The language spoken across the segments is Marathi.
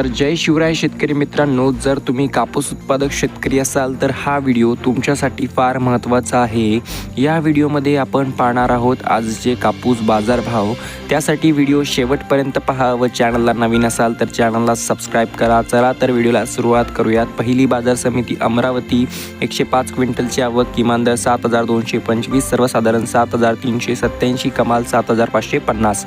तर जय शिवराय शेतकरी मित्रांनो जर तुम्ही कापूस उत्पादक शेतकरी असाल तर हा व्हिडिओ तुमच्यासाठी फार महत्त्वाचा आहे. या व्हिडिओमध्ये आपण पाहणार आहोत आजचे कापूस बाजारभाव. त्यासाठी व्हिडिओ शेवटपर्यंत पहा व चॅनलला नवीन असाल तर चॅनलला सबस्क्राईब करा. चला तर व्हिडिओला सुरुवात करूयात. पहिली बाजार समिती अमरावती एकशे पाच क्विंटलची आवक किमान दर सात हजार दोनशे पंचवीस सर्वसाधारण सात हजार तीनशे सत्त्याऐंशी कमाल सात हजार पाचशे पन्नास.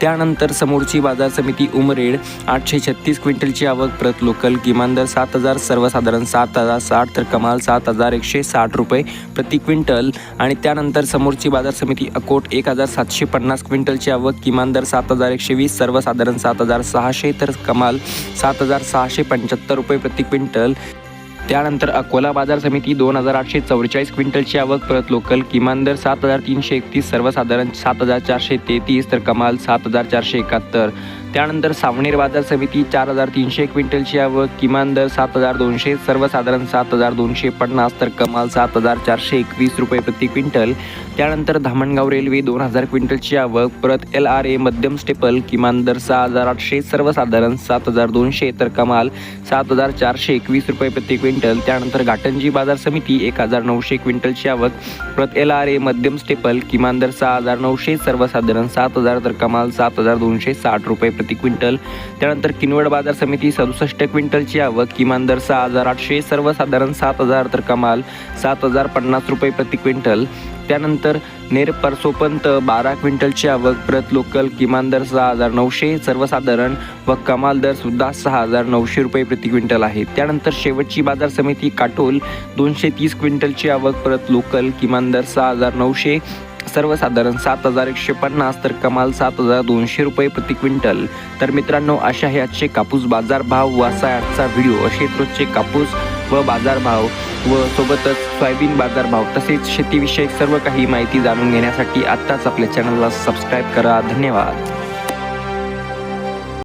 त्यानंतर समोरची बाजार समिती उमरेड आठशे छत्तीस क्विंटलची आवक प्रत लोकल किमान दर सात हजार सर्वसाधारण सात हजार साठ तर कमाल सात हजार एकशे साठ रुपये प्रति क्विंटल. आणि त्यानंतर समोरची बाजार समिती अकोट एक हजार सातशे पन्नास क्विंटलची आवक किमान दर सात हजार एकशे वीस सर्वसाधारण सात हजार सहाशे तर कमाल सात हजार सहाशे पंच्याहत्तर रुपये प्रति क्विंटल. त्यानंतर अकोला बाजार समिती दोन हजार आठशे चौवेचाळीस क्विंटलची आवक परत लोकल किमान दर सात हजार तीनशे एकतीस सर्वसाधारण सात हजार चारशे तेहतीस तर कमाल सात हजार चारशे एकाहत्तर. त्यानंतर सावनेर बाजार समिती चार हजार तीनशे क्विंटलची आवक किमान दर सात हजार दोनशे सर्वसाधारण सात हजार दोनशे पन्नास तर कमाल सात हजार चारशे एकवीस रुपये प्रति क्विंटल. त्यानंतर धामणगाव रेल्वे दोन हजार क्विंटलची आवक परत एल आर ए मध्यम स्टेपल किमान दर सहा हजार आठशे सर्वसाधारण सात हजार दोनशे तर कमाल सात हजार चारशे एकवीस रुपये प्रति क्विंटल. त्यानंतर घाटंजी बाजार समिती एक हजार नऊशे क्विंटलची आवक परत एल आर ए मध्यम स्टेपल किमान दर सहा हजार नऊशे सर्वसाधारण सात हजार तर कमाल सात हजार दोनशे साठ रुपये प्रति क्विंटल. त्यानंतर किनवट बाजार समिती सदुसष्ट क्विंटलची आवक. किमान दर सहा हजार आठशे सर्वसाधारण सात हजार तर कमाल सात हजार पन्नास रुपये प्रति क्विंटल. त्यानंतर नेर परसोपंत बारा क्विंटलची आवक. प्रत लोकल किमान दर सहा हजार नऊशे सर्वसाधारण व कमाल दर सुद्धा सहा हजार नऊशे रुपये प्रति क्विंटल आहे. त्यानंतर शेवटची बाजार समिती काटोल दोनशे तीस क्विंटलची आवक. परत लोकल किमान दर सहा हजार नऊशे सर्वसाधारण सात हजार एकशे पन्नास तर कमाल सात हजार दोनशे रुपये प्रति क्विंटल. तर मित्रांनो अशा हे आजचे कापूस बाजार भाव व असा आजचा व्हिडिओ. असेच रोजचे कापूस व बाजारभाव व सोबतच सोयाबीन बाजारभाव तसेच शेतीविषयक सर्व काही माहिती जाणून घेण्यासाठी आत्ताच आपल्या चॅनलला सबस्क्राईब करा. धन्यवाद.